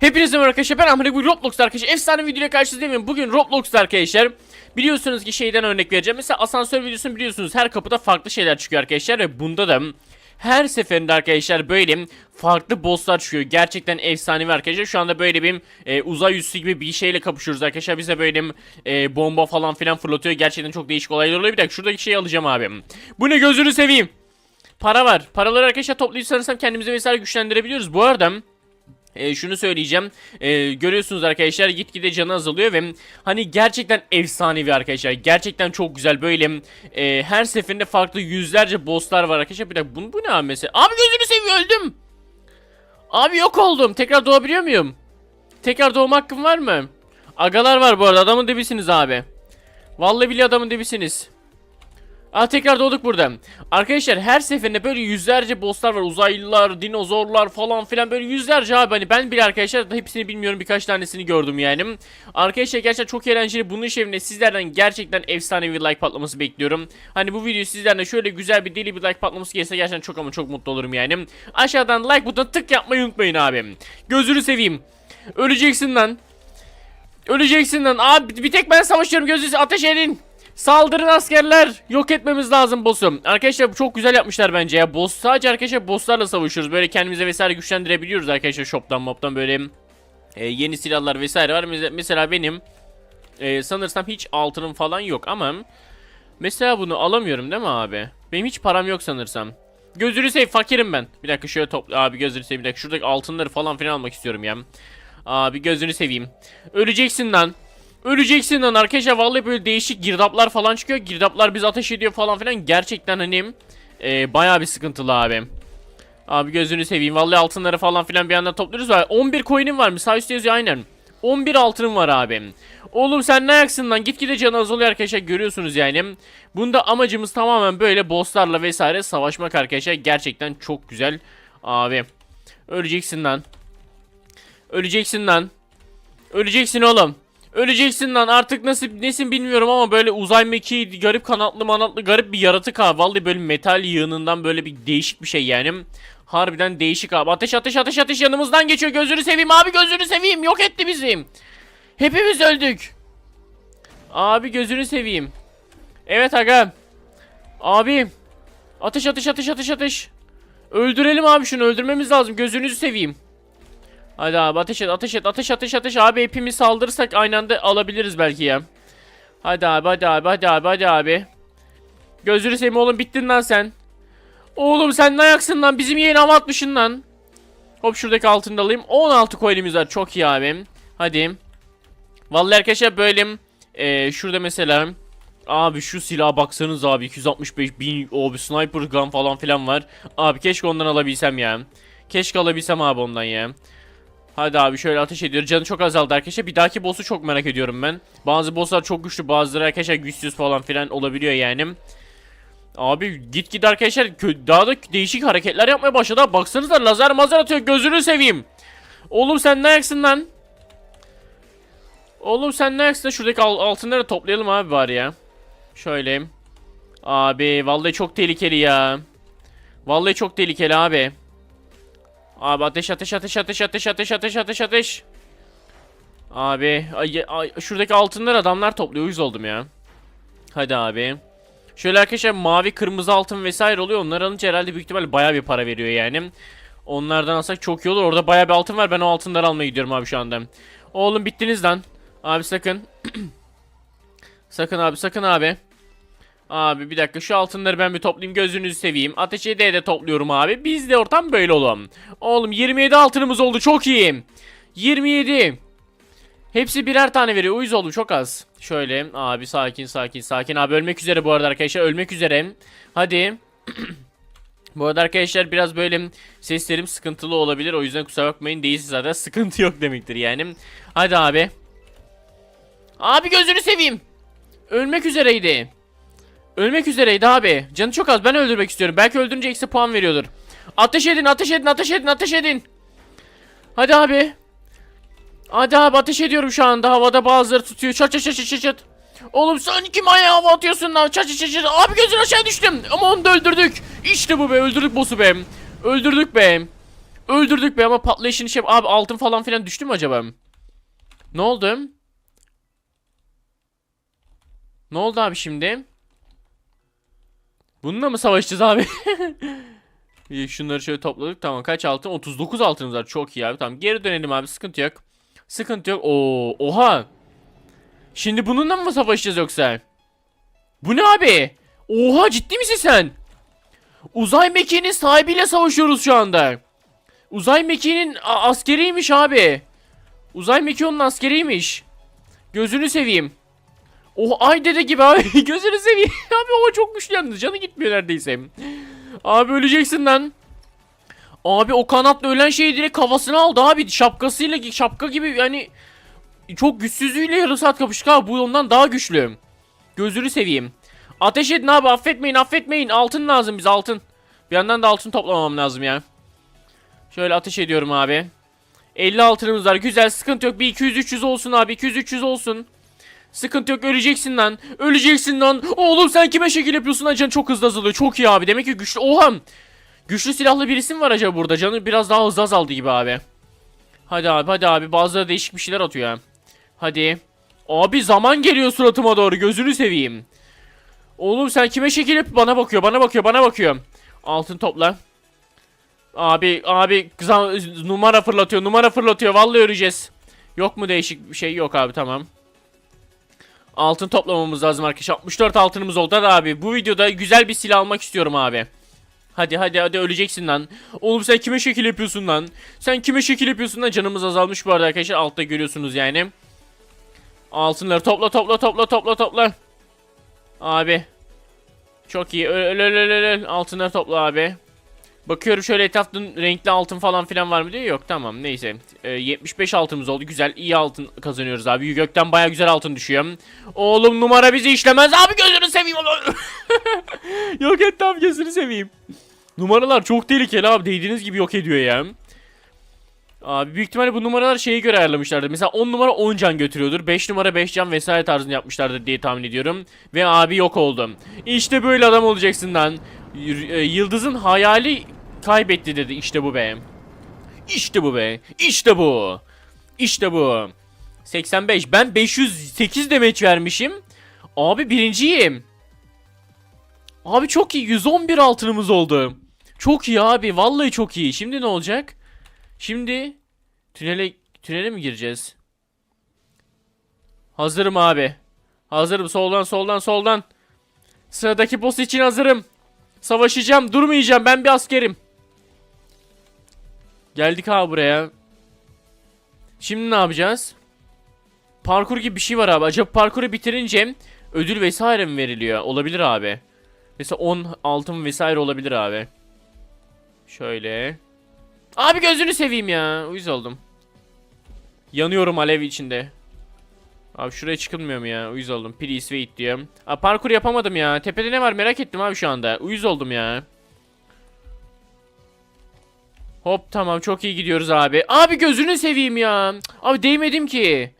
Hepinize merhaba arkadaşlar ben Ahmet bu Roblox arkadaşlar efsane videoyla karşınızdayım bugün Roblox'ta arkadaşlar Biliyorsunuz ki şeyden örnek vereceğim mesela asansör videosunu biliyorsunuz her kapıda farklı şeyler çıkıyor arkadaşlar ve bunda da her seferinde arkadaşlar böyle farklı bosslar çıkıyor. Gerçekten efsanevi arkadaşlar. Şu anda böyle bir e, uzay üssü gibi bir şeyle kapışıyoruz arkadaşlar. Bize böyle e, bomba falan filan fırlatıyor. Gerçekten çok değişik olaylar oluyor. Bir dakika şuradaki şeyi alacağım abi. Bu ne gözünü seveyim. Para var. Paraları arkadaşlar toplayıp sanırsam kendimizi vesaire güçlendirebiliyoruz. Bu arada e, şunu söyleyeceğim. E, görüyorsunuz arkadaşlar gitgide canı azalıyor ve hani gerçekten efsanevi arkadaşlar. Gerçekten çok güzel böyle e, her seferinde farklı yüzlerce bosslar var arkadaşlar. Bir dakika bu, bu ne abi mesela? Abi gözünü seveyim öldüm. Abi yok oldum. Tekrar doğabiliyor muyum? Tekrar doğma hakkım var mı? Agalar var bu arada adamın dibisiniz abi. Vallahi bile adamın dibisiniz. Aa tekrar doğduk burada. Arkadaşlar her seferinde böyle yüzlerce bosslar var. Uzaylılar, dinozorlar falan filan böyle yüzlerce abi. Hani ben bile arkadaşlar hepsini bilmiyorum birkaç tanesini gördüm yani. Arkadaşlar gerçekten çok eğlenceli. Bunun şehrinde sizlerden gerçekten efsane bir like patlaması bekliyorum. Hani bu video sizlerden şöyle güzel bir deli bir like patlaması gelirse gerçekten çok ama çok mutlu olurum yani. Aşağıdan like butonuna tık yapmayı unutmayın abi. Gözünü seveyim. Öleceksin lan. Öleceksin lan. Abi bir tek ben savaşıyorum gözünüzü ateş edin. Saldırın askerler. Yok etmemiz lazım boss'u. Arkadaşlar çok güzel yapmışlar bence ya. Boss sadece arkadaşlar bosslarla savaşıyoruz. Böyle kendimize vesaire güçlendirebiliyoruz arkadaşlar shop'tan mop'tan böyle e, yeni silahlar vesaire var. Mesela benim e, sanırsam hiç altınım falan yok ama mesela bunu alamıyorum değil mi abi? Benim hiç param yok sanırsam. Gözünü seveyim fakirim ben. Bir dakika şöyle topla abi gözünü seveyim bir dakika şuradaki altınları falan filan almak istiyorum ya. Abi gözünü seveyim. Öleceksin lan. Öleceksin lan arkadaşlar vallahi böyle değişik girdaplar falan çıkıyor. Girdaplar biz ateş ediyor falan filan. Gerçekten hani e, bayağı bir sıkıntılı abi. Abi gözünü seveyim. Vallahi altınları falan filan bir anda topluyoruz. Var. 11 coin'im var mı? Sağ üstte yazıyor aynen. 11 altınım var abi. Oğlum sen ne ayaksın lan? Gitgide canı azalıyor arkadaşlar görüyorsunuz yani. Bunda amacımız tamamen böyle bosslarla vesaire savaşmak arkadaşlar. Gerçekten çok güzel. Abi. Öleceksin lan. Öleceksin lan. Öleceksin oğlum. Öleceksin lan artık nasıl nesin bilmiyorum ama böyle uzay mekiği garip kanatlı manatlı garip bir yaratık abi. Vallahi böyle metal yığınından böyle bir değişik bir şey yani. Harbiden değişik abi. Ateş ateş ateş ateş yanımızdan geçiyor. Gözünü seveyim abi gözünü seveyim. Yok etti bizi. Hepimiz öldük. Abi gözünü seveyim. Evet aga. Abi. Ateş ateş ateş ateş ateş. Öldürelim abi şunu öldürmemiz lazım. Gözünüzü seveyim. Hadi abi ateş et ateş et ateş ateş ateş abi hepimiz saldırırsak aynı anda alabiliriz belki ya. Hadi abi hadi abi hadi abi hadi abi. Gözünü seveyim oğlum bittin lan sen. Oğlum sen ne ayaksın lan bizim yayın hava atmışsın lan. Hop şuradaki altını alayım. 16 coin'imiz var çok iyi abi. Hadi. Vallahi arkadaşlar böyle e, şurada mesela Abi şu silaha baksanız abi 265 bin o sniper gun falan filan var. Abi keşke ondan alabilsem ya. Keşke alabilsem abi ondan ya. Hadi abi şöyle ateş ediyor. Canı çok azaldı arkadaşlar. Bir dahaki boss'u çok merak ediyorum ben. Bazı bosslar çok güçlü, bazıları arkadaşlar güçsüz falan filan olabiliyor yani. Abi git git arkadaşlar daha da değişik hareketler yapmaya başladı. Baksanıza lazer mazer atıyor. Gözünü seveyim. Oğlum sen ne ayaksın lan? Oğlum sen ne ayaksın? Şuradaki al- altınları toplayalım abi bari ya. Şöyle. Abi vallahi çok tehlikeli ya. Vallahi çok tehlikeli abi. Abi ateş ateş ateş ateş ateş ateş ateş ateş ateş. Abi ay, ay, şuradaki altınlar adamlar topluyor uyuz oldum ya. Hadi abi. Şöyle arkadaşlar mavi kırmızı altın vesaire oluyor. Onları alınca herhalde büyük ihtimalle baya bir para veriyor yani. Onlardan alsak çok iyi olur. Orada baya bir altın var. Ben o altınları almaya gidiyorum abi şu anda. Oğlum bittiniz lan. Abi sakın. sakın abi sakın abi. Abi bir dakika şu altınları ben bir toplayayım gözünüzü seveyim. Ateş ede de topluyorum abi. Biz de ortam böyle olalım. Oğlum 27 altınımız oldu çok iyi. 27. Hepsi birer tane veriyor. Uyuz oldum çok az. Şöyle abi sakin sakin sakin. Abi ölmek üzere bu arada arkadaşlar ölmek üzere. Hadi. bu arada arkadaşlar biraz böyle seslerim sıkıntılı olabilir. O yüzden kusura bakmayın değilse zaten sıkıntı yok demektir yani. Hadi abi. Abi gözünü seveyim. Ölmek üzereydi. Ölmek üzereydi abi. Canı çok az. Ben öldürmek istiyorum. Belki öldürünce eksi puan veriyordur. Ateş edin, ateş edin, ateş edin, ateş edin. Hadi abi. Hadi abi ateş ediyorum şu anda. Havada bazıları tutuyor. Çat çat çat çat çat. Oğlum sen kim ayağa hava atıyorsun lan? Çat çat çat çat. Abi gözün aşağı düştüm. Ama onu da öldürdük. İşte bu be. Öldürdük boss'u be. Öldürdük be. Öldürdük be ama patlayışını şey abi altın falan filan düştü mü acaba? Ne oldu? Ne oldu abi şimdi? Bununla mı savaşacağız abi? Şunları şöyle topladık. Tamam kaç altın? 39 altınımız var. Çok iyi abi. Tamam geri dönelim abi. Sıkıntı yok. Sıkıntı yok. Oo, oha. Şimdi bununla mı savaşacağız yoksa? Bu ne abi? Oha ciddi misin sen? Uzay mekiğinin sahibiyle savaşıyoruz şu anda. Uzay mekiğinin askeriymiş abi. Uzay mekiği onun askeriymiş. Gözünü seveyim. Oh ay dede gibi abi. Gözünü seveyim. abi o çok güçlü. Canı gitmiyor neredeyse. Abi öleceksin lan. Abi o kanatla ölen şeyi direkt kafasına aldı abi. Şapkasıyla şapka gibi yani çok güçsüzlüğüyle yarım saat kapıştık abi. Bu ondan daha güçlü. Gözünü seveyim. Ateş edin abi affetmeyin affetmeyin. Altın lazım bize altın. Bir yandan da altın toplamam lazım ya. Şöyle ateş ediyorum abi. 50 altınımız var. Güzel sıkıntı yok. Bir 200-300 olsun abi. 200-300 olsun. Sıkıntı yok öleceksin lan. Öleceksin lan. Oğlum sen kime şekil yapıyorsun lan? Canı çok hızlı azalıyor. Çok iyi abi. Demek ki güçlü. Oha. Güçlü silahlı birisi mi var acaba burada? Canı biraz daha hızlı azaldı gibi abi. Hadi abi hadi abi. Bazıları değişik bir şeyler atıyor ya. Hadi. Abi zaman geliyor suratıma doğru. Gözünü seveyim. Oğlum sen kime şekil yap? Bana bakıyor bana bakıyor bana bakıyor. Altın topla. Abi abi numara fırlatıyor numara fırlatıyor. Vallahi öleceğiz. Yok mu değişik bir şey? Yok abi tamam. Altın toplamamız lazım arkadaşlar. 64 altınımız oldu. Hadi abi bu videoda güzel bir silah almak istiyorum abi. Hadi hadi hadi öleceksin lan. Oğlum sen kime şekil yapıyorsun lan? Sen kime şekil yapıyorsun lan? Canımız azalmış bu arada arkadaşlar. Altta görüyorsunuz yani. Altınları topla topla topla topla topla. Abi. Çok iyi. Öl öl öl öl. Altınları topla abi. Bakıyorum şöyle etrafta renkli altın falan filan var mı diye. Yok tamam neyse. Ee, 75 altımız oldu. Güzel iyi altın kazanıyoruz abi. Gökten baya güzel altın düşüyor. Oğlum numara bizi işlemez. Abi gözünü seveyim. yok et abi gözünü seveyim. Numaralar çok tehlikeli abi. Değdiğiniz gibi yok ediyor ya. Abi büyük ihtimalle bu numaralar şeyi göre ayarlamışlardır. Mesela 10 numara 10 can götürüyordur. 5 numara 5 can vesaire tarzını yapmışlardır diye tahmin ediyorum. Ve abi yok oldum. İşte böyle adam olacaksın lan. E, Yıldız'ın hayali kaybetti dedi. İşte bu be. İşte bu be. İşte bu. İşte bu. 85. Ben 508 demeç vermişim. Abi birinciyim. Abi çok iyi. 111 altınımız oldu. Çok iyi abi. Vallahi çok iyi. Şimdi ne olacak? Şimdi tünele tünele mi gireceğiz? Hazırım abi. Hazırım soldan soldan soldan. Sıradaki boss için hazırım. Savaşacağım, durmayacağım. Ben bir askerim. Geldik abi buraya. Şimdi ne yapacağız? Parkur gibi bir şey var abi. Acaba parkuru bitirince ödül vesaire mi veriliyor? Olabilir abi. Mesela 10 altın vesaire olabilir abi. Şöyle. Abi gözünü seveyim ya. Uyuz oldum. Yanıyorum alev içinde. Abi şuraya çıkılmıyor mu ya? Uyuz oldum. Please wait diyor. Aa, parkur yapamadım ya. Tepede ne var merak ettim abi şu anda. Uyuz oldum ya. Hop tamam çok iyi gidiyoruz abi. Abi gözünü seveyim ya. Abi değmedim ki.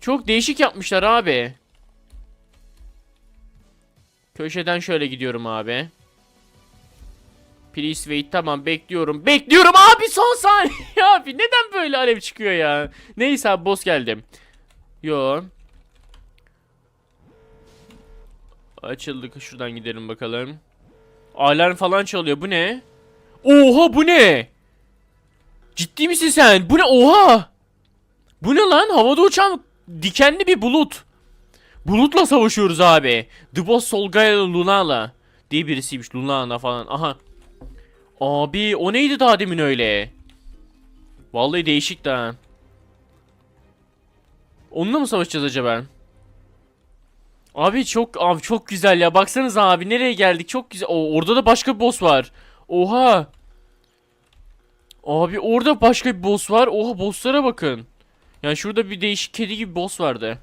Çok değişik yapmışlar abi. Köşeden şöyle gidiyorum abi. Please wait tamam bekliyorum. Bekliyorum abi son saniye abi. Neden böyle alev çıkıyor ya? Neyse abi boss geldi. Yo. Açıldık şuradan gidelim bakalım. Alarm falan çalıyor. Bu ne? Oha bu ne? Ciddi misin sen? Bu ne? Oha! Bu ne lan? Havada uçan dikenli bir bulut. Bulutla savaşıyoruz abi. The Boss Solgaya Lunala diye birisiymiş. Lunala falan. Aha. Abi o neydi daha demin öyle? Vallahi değişik de. Onunla mı savaşacağız acaba? Abi çok abi çok güzel ya. Baksanıza abi nereye geldik? Çok güzel. O, orada da başka bir boss var. Oha. Abi orada başka bir boss var. Oha bosslara bakın. Yani şurada bir değişik kedi gibi boss vardı.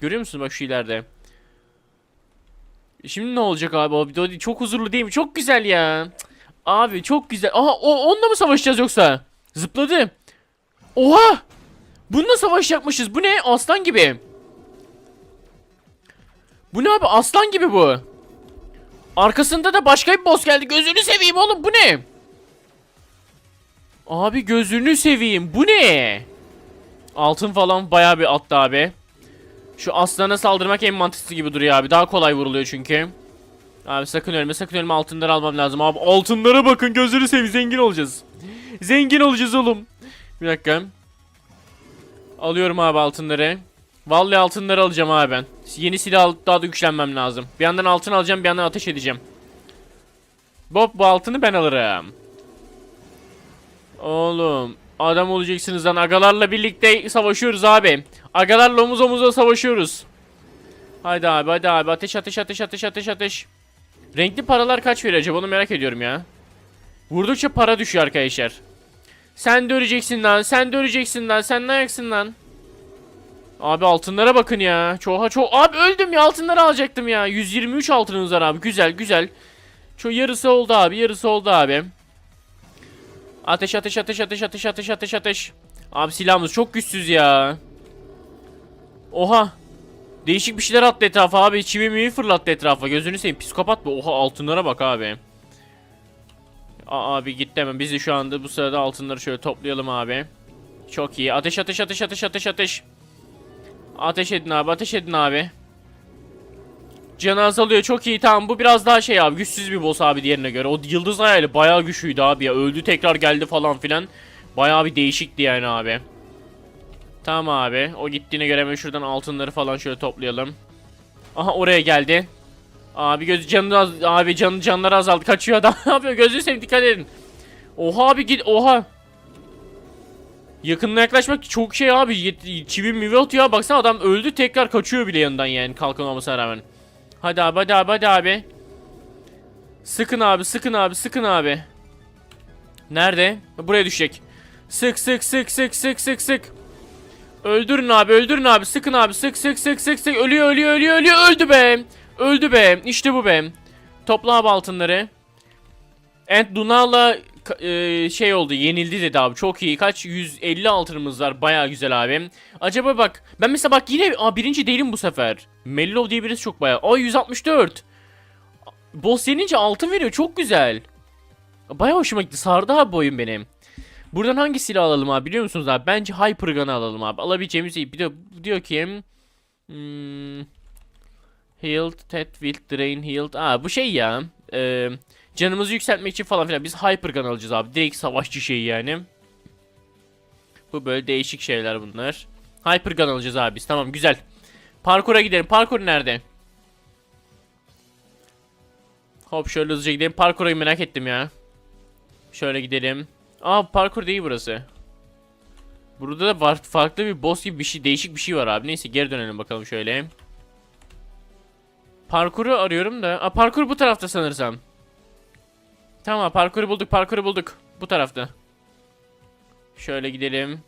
Görüyor musunuz bak şu ileride. Şimdi ne olacak abi? Abi çok huzurlu değil mi? Çok güzel ya. Abi çok güzel. Aha o onunla mı savaşacağız yoksa? Zıpladı. Oha! Bununla savaşacakmışız. Bu ne? Aslan gibi. Bu ne abi? Aslan gibi bu. Arkasında da başka bir boss geldi. Gözünü seveyim oğlum. Bu ne? Abi gözünü seveyim. Bu ne? Altın falan bayağı bir attı abi. Şu aslana saldırmak en mantıklı gibi duruyor abi. Daha kolay vuruluyor çünkü. Abi sakın ölme sakın ölme altınları almam lazım abi. Altınlara bakın gözünü seveyim zengin olacağız. Zengin olacağız oğlum. Bir dakika. Alıyorum abi altınları. Vallahi altınları alacağım abi ben. Yeni silah alıp daha da güçlenmem lazım. Bir yandan altın alacağım bir yandan ateş edeceğim. Bob bu altını ben alırım. Oğlum adam olacaksınız lan agalarla birlikte savaşıyoruz abi. Agalarla omuz omuza savaşıyoruz. Haydi abi hadi abi ateş ateş ateş ateş ateş ateş. Renkli paralar kaç veriyor acaba onu merak ediyorum ya. Vurdukça para düşüyor arkadaşlar. Sen de öleceksin lan sen de öleceksin lan sen ne ayaksın lan. Abi altınlara bakın ya. Çoğa çok. Abi öldüm ya altınları alacaktım ya. 123 altınımız var abi güzel güzel. Şu yarısı oldu abi yarısı oldu abi. Ateş ateş ateş ateş ateş ateş ateş ateş. Abi silahımız çok güçsüz ya. Oha. Değişik bir şeyler attı etrafa abi. Çivi mivi fırlattı etrafa. Gözünü seveyim. Psikopat bu. Oha altınlara bak abi. Aa, abi gitti hemen. Biz de şu anda bu sırada altınları şöyle toplayalım abi. Çok iyi. Ateş ateş ateş ateş ateş ateş. Ateş edin abi ateş edin abi. Canı azalıyor çok iyi tamam bu biraz daha şey abi güçsüz bir boss abi diğerine göre. O yıldız hayali bayağı güçlüydü abi ya öldü tekrar geldi falan filan. Bayağı bir değişikti yani abi. Tamam abi o gittiğine göre hemen şuradan altınları falan şöyle toplayalım. Aha oraya geldi. Abi göz canı abi canı canları azaldı kaçıyor adam ne yapıyor gözünü seveyim dikkat edin. Oha abi git oha. Yakınına yaklaşmak çok şey abi çivi mivi atıyor baksana adam öldü tekrar kaçıyor bile yanından yani kalkan olmasına rağmen. Hadi abi hadi abi hadi abi. Sıkın abi sıkın abi sıkın abi. Nerede? Buraya düşecek. Sık sık sık sık sık sık sık. Öldürün abi öldürün abi sıkın abi sık sık sık sık sık ölüyor ölüyor ölüyor ölüyor öldü be. Öldü be işte bu be. Topla abi altınları. Ent Dunal'la ka- e, şey oldu yenildi dedi abi. Çok iyi. Kaç? 150 altınımız var. Baya güzel abi. Acaba bak ben mesela bak yine aa, birinci değilim bu sefer. Mellow diye birisi çok baya aa 164 boss yenince altın veriyor. Çok güzel. Baya hoşuma gitti. Sardı abi bu benim. Buradan hangi silah alalım abi biliyor musunuz abi? Bence Hyper Gun'ı alalım abi. Alabileceğimiz iyi. Bir de diyor ki hmm, Healed, Tet, Wilt, Drain, Healed. Aa bu şey ya. E, canımızı yükseltmek için falan filan. Biz Hypergun alacağız abi. Direkt savaşçı şeyi yani. Bu böyle değişik şeyler bunlar. Hypergun alacağız abi biz. Tamam güzel. Parkura gidelim. Parkur nerede? Hop şöyle hızlıca gidelim. Parkura merak ettim ya. Şöyle gidelim. Aa parkur değil burası. Burada da var, farklı bir boss gibi bir şey, değişik bir şey var abi. Neyse geri dönelim bakalım şöyle. Parkuru arıyorum da. Aa, parkur bu tarafta sanırsam. Tamam parkuru bulduk parkuru bulduk. Bu tarafta. Şöyle gidelim.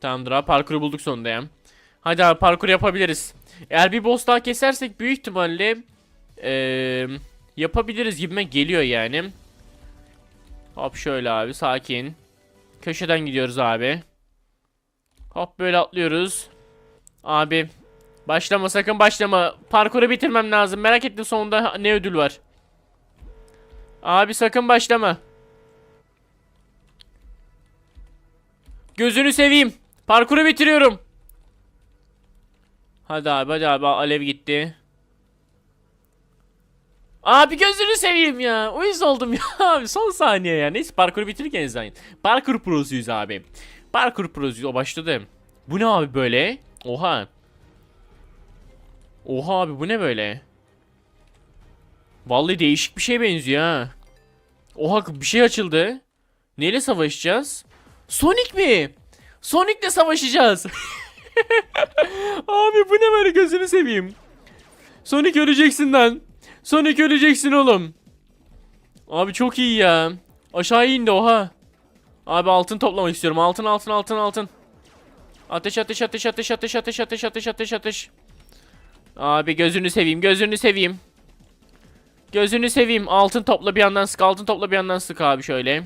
Tamamdır abi parkuru bulduk sonunda ya. Hadi abi parkur yapabiliriz. Eğer bir boss daha kesersek büyük ihtimalle eee, yapabiliriz gibime geliyor yani. Hop şöyle abi sakin. Köşeden gidiyoruz abi. Hop böyle atlıyoruz. Abi Başlama sakın başlama. Parkuru bitirmem lazım. Merak ettim sonunda ne ödül var. Abi sakın başlama. Gözünü seveyim. Parkuru bitiriyorum. Hadi abi hadi abi alev gitti. Abi gözünü seveyim ya. Uyuz oldum ya abi son saniye ya. Neyse parkuru bitirirken izleyin. Parkur prosuyuz abi. Parkur prosuyuz o başladı. Bu ne abi böyle? Oha. Oha abi bu ne böyle? Vallahi değişik bir şey benziyor ha. Oha bir şey açıldı. Neyle savaşacağız? Sonic mi? Sonic'le savaşacağız. abi bu ne böyle gözünü seveyim. Sonic öleceksin lan. Sonic öleceksin oğlum. Abi çok iyi ya. Aşağı indi oha. Abi altın toplamak istiyorum. Altın altın altın altın. Ateş ateş ateş ateş ateş ateş ateş ateş ateş ateş. Abi gözünü seveyim gözünü seveyim. Gözünü seveyim altın topla bir yandan sık altın topla bir yandan sık abi şöyle.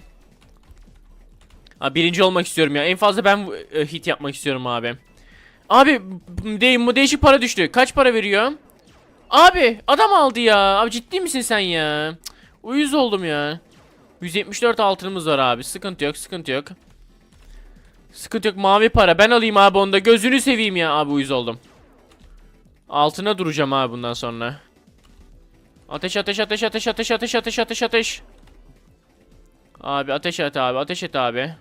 Abi birinci olmak istiyorum ya en fazla ben e, hit yapmak istiyorum abi. Abi de değişik para düştü kaç para veriyor? Abi adam aldı ya abi ciddi misin sen ya? Uyuz oldum ya. 174 altınımız var abi. Sıkıntı yok, sıkıntı yok. Sıkıntı yok. Mavi para. Ben alayım abi onu da. Gözünü seveyim ya. Abi uyuz oldum. Altına duracağım abi bundan sonra. Ateş ateş ateş ateş ateş ateş ateş ateş ateş. Abi ateş et abi ateş et abi.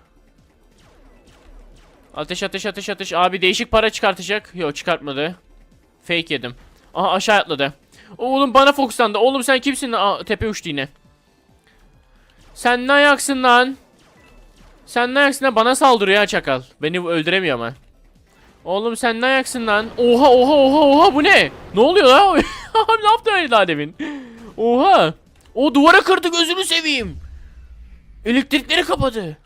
Ateş ateş ateş ateş. Abi değişik para çıkartacak. Yok çıkartmadı. Fake yedim. Aha aşağı atladı. Oğlum bana fokuslandı. Oğlum sen kimsin? Aa, tepe uçtu yine. Sen ne ayaksın lan? Sen ne ayaksın lan? Bana saldırıyor ha çakal. Beni öldüremiyor ama. Oğlum sen ne ayaksın lan? Oha oha oha oha bu ne? Ne oluyor lan? Ne yaptı öyle demin? Oha. O duvara kırdı gözünü seveyim. Elektrikleri kapadı.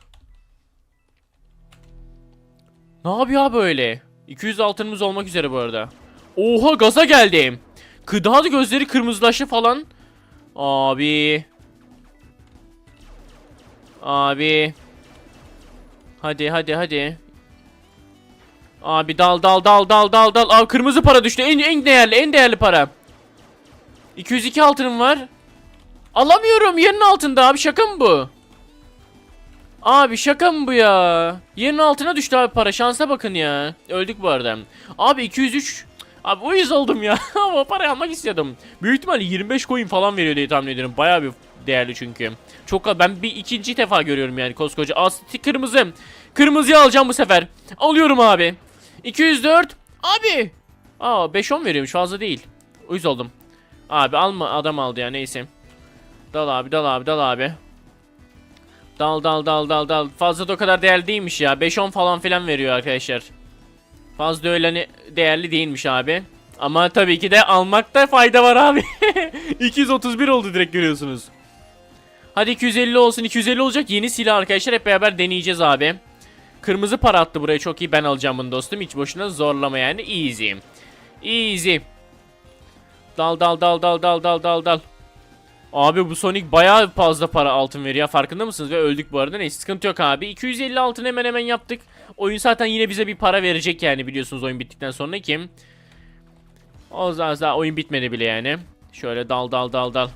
Ne yapıyor böyle? 200 altınımız olmak üzere bu arada. Oha gaza geldim. Daha da gözleri kırmızılaştı falan. Abi. Abi. Hadi hadi hadi. Abi dal dal dal dal dal dal. Abi kırmızı para düştü. En en değerli en değerli para. 202 altınım var. Alamıyorum yerin altında abi şaka mı bu? Abi şaka mı bu ya? Yerin altına düştü abi para şansa bakın ya. Öldük bu arada. Abi 203 Abi uyuz oldum ya. Ama parayı almak istiyordum. Büyük ihtimalle 25 coin falan veriyor diye tahmin ediyorum. Bayağı bir değerli çünkü. Çok ben bir ikinci defa görüyorum yani koskoca. Asti kırmızı. Kırmızıyı alacağım bu sefer. Alıyorum abi. 204. Abi. Aa 5-10 veriyormuş fazla değil. Uyuz oldum. Abi alma adam aldı ya neyse. Dal abi dal abi dal abi. Dal dal dal dal dal. Fazla da o kadar değerli değilmiş ya. 5-10 falan filan veriyor arkadaşlar. Fazla öyle değerli değilmiş abi. Ama tabii ki de almakta fayda var abi. 231 oldu direkt görüyorsunuz. Hadi 250 olsun. 250 olacak yeni silah arkadaşlar. Hep beraber deneyeceğiz abi. Kırmızı para attı buraya çok iyi. Ben alacağım bunu dostum. Hiç boşuna zorlama yani. Easy. Easy. Dal dal dal dal dal dal dal dal. Abi bu Sonic bayağı fazla para altın veriyor farkında mısınız? Ve öldük bu arada neyse sıkıntı yok abi. 250 altın hemen hemen yaptık. Oyun zaten yine bize bir para verecek yani biliyorsunuz oyun bittikten sonra ki. O zaman daha oyun bitmedi bile yani. Şöyle dal dal dal dal.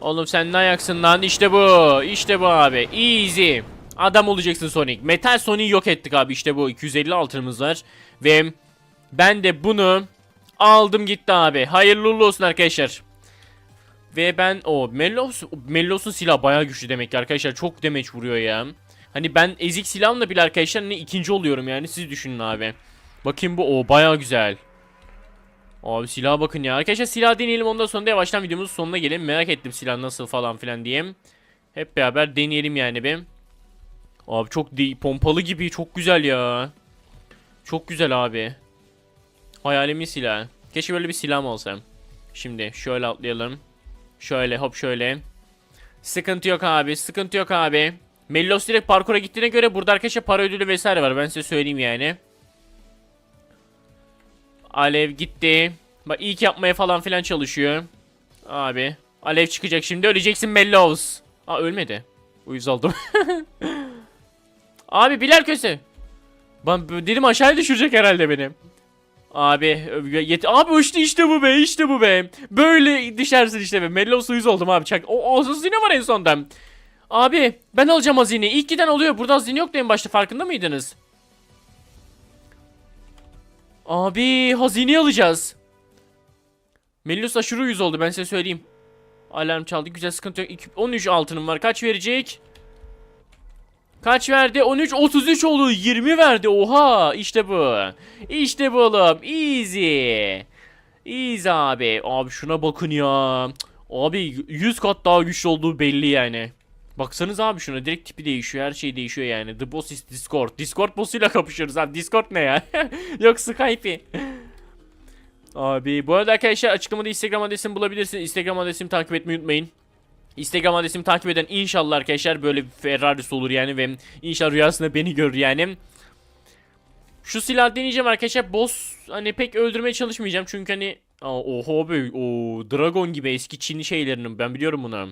Oğlum sen ne ayaksın lan işte bu işte bu abi easy. Adam olacaksın Sonic. Metal Sonic'i yok ettik abi işte bu 250 altınımız var. Ve ben de bunu aldım gitti abi. Hayırlı olsun arkadaşlar. Ve ben o Mellos Mellos'un silahı bayağı güçlü demek ki arkadaşlar. Çok demeç vuruyor ya. Hani ben ezik silahımla bile arkadaşlar ne ikinci oluyorum yani siz düşünün abi. Bakayım bu o bayağı güzel. Abi silaha bakın ya. Arkadaşlar silah deneyelim ondan sonra da yavaştan videomuzun sonuna gelelim. Merak ettim silah nasıl falan filan diye. Hep beraber deneyelim yani bir. Abi çok pompalı gibi çok güzel ya. Çok güzel abi. Hayalimin silah. Keşke böyle bir silahım olsa. Şimdi şöyle atlayalım. Şöyle hop şöyle. Sıkıntı yok abi sıkıntı yok abi. Mellos direkt parkura gittiğine göre burada arkadaşlar para ödülü vesaire var ben size söyleyeyim yani. Alev gitti. Bak ilk yapmaya falan filan çalışıyor. Abi. Alev çıkacak şimdi öleceksin Mellos. Aa ölmedi. Uyuz oldum. Abi Bilal Köse. Ben dedim aşağıya düşürecek herhalde beni. Abi yet abi uçtu işte bu be işte bu be. Böyle düşersin işte be. Mellos uyuz oldum abi. Çak o, o hazine var en sonda. Abi ben alacağım hazineyi. İlk giden oluyor. Burada hazine yoktu en başta farkında mıydınız? Abi hazineyi alacağız. Mellos aşırı uyuz oldu ben size söyleyeyim. Alarm çaldı güzel sıkıntı yok. İki- 13 altınım var. Kaç verecek? Kaç verdi? 13 33 oldu. 20 verdi. Oha! İşte bu. İşte bu oğlum. Easy. Easy abi. Abi şuna bakın ya. Abi 100 kat daha güçlü olduğu belli yani. Baksanız abi şuna direkt tipi değişiyor. Her şey değişiyor yani. The boss is Discord. Discord boss'uyla kapışıyoruz abi. Discord ne ya? Yok Skype'i. Abi bu arada arkadaşlar açıklamada Instagram adresimi bulabilirsiniz. Instagram adresimi takip etmeyi unutmayın. Instagram adresimi takip eden inşallah arkadaşlar böyle bir Ferrari'si olur yani ve inşallah rüyasında beni görür yani. Şu silah deneyeceğim arkadaşlar. Boss hani pek öldürmeye çalışmayacağım çünkü hani Aa, oho abi o dragon gibi eski Çinli şeylerinin ben biliyorum bunu.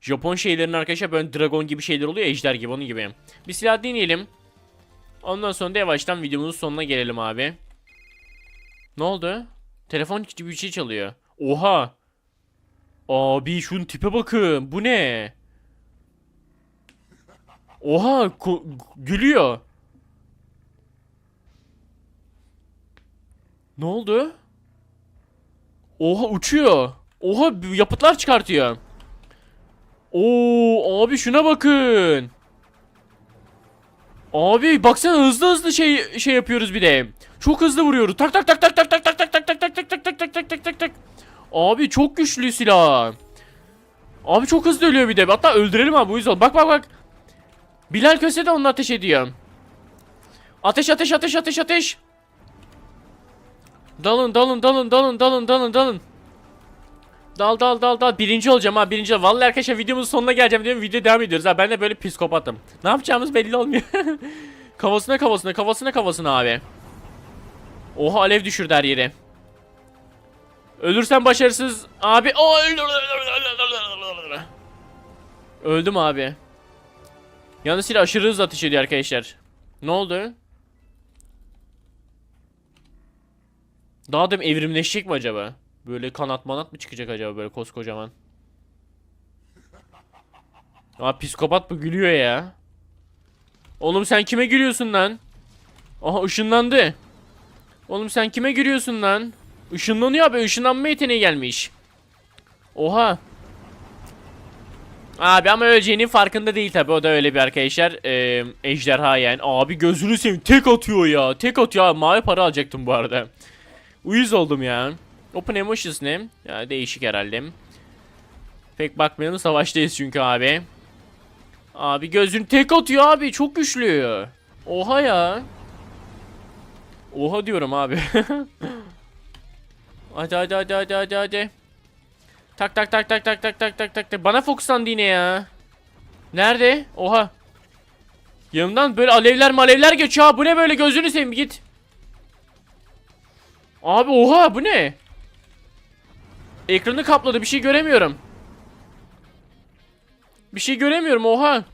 Japon şeylerin arkadaşlar böyle dragon gibi şeyler oluyor ejder gibi onun gibi. Bir silah deneyelim. Ondan sonra da yavaştan videomuzun sonuna gelelim abi. Ne oldu? Telefon gibi bir şey çalıyor. Oha. Abi şunun tipe bakın. Bu ne? Oha gülüyor. Ne oldu? Oha uçuyor. Oha yapıtlar çıkartıyor. Oo abi şuna bakın. Abi baksana hızlı hızlı şey şey yapıyoruz bir de. Çok hızlı vuruyoruz. Tak tak tak tak tak tak tak tak tak tak tak tak tak tak tak tak tak tak. Abi çok güçlü silah. Abi çok hızlı ölüyor bir de. Hatta öldürelim abi bu yüzden. Bak bak bak. Bilal Köse de onunla ateş ediyor. Ateş ateş ateş ateş ateş. Dalın dalın dalın dalın dalın dalın dalın. Dal dal dal dal. Birinci olacağım ha birinci. Vallahi arkadaşlar videomuzun sonuna geleceğim diyorum. Video devam ediyoruz ha. Ben de böyle psikopatım. Ne yapacağımız belli olmuyor. kafasına kafasına kafasına kafasına abi. Oha alev düşürdü her yere. Ölürsen başarısız abi. Öldüm abi. Yalnız silah aşırı hızlı ateş ediyor arkadaşlar. Ne oldu? Daha da evrimleşecek mi acaba? Böyle kanat manat mı çıkacak acaba böyle koskocaman? Aa psikopat bu gülüyor ya. Oğlum sen kime gülüyorsun lan? Aha ışınlandı. Oğlum sen kime gülüyorsun lan? Işınlanıyor abi ışınlanma yeteneği gelmiş. Oha. Abi ama öleceğinin farkında değil tabi o da öyle bir arkadaşlar. Ee, ejderha yani. Abi gözünü seveyim tek atıyor ya tek atıyor. Abi mavi para alacaktım bu arada. Uyuz oldum ya. Open Emotions ne? Ya değişik herhalde. Pek bakmayalım savaştayız çünkü abi. Abi gözünü tek atıyor abi çok güçlü. Oha ya. Oha diyorum abi Hadi hadi hadi hadi hadi hadi Tak tak tak tak tak tak tak tak tak. Bana fokuslandı yine ya. Nerede? Oha. Yanımdan böyle alevler malevler geçiyor. Ha, bu ne böyle gözünü seveyim git. Abi oha bu ne? Ekranı kapladı bir şey göremiyorum. Bir şey göremiyorum oha.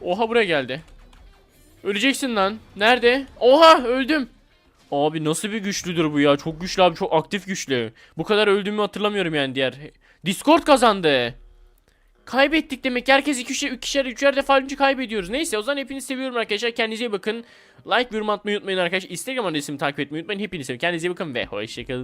Oha buraya geldi. Öleceksin lan. Nerede? Oha öldüm. Abi nasıl bir güçlüdür bu ya? Çok güçlü abi çok aktif güçlü. Bu kadar öldüğümü hatırlamıyorum yani diğer. Discord kazandı. Kaybettik demek herkes ikişer, ikişer, üçer defa önce kaybediyoruz. Neyse o zaman hepinizi seviyorum arkadaşlar. Kendinize iyi bakın. Like, yorum atmayı unutmayın arkadaşlar. Instagram adresimi takip etmeyi unutmayın. Hepinizi seviyorum. Kendinize iyi bakın ve hoşçakalın.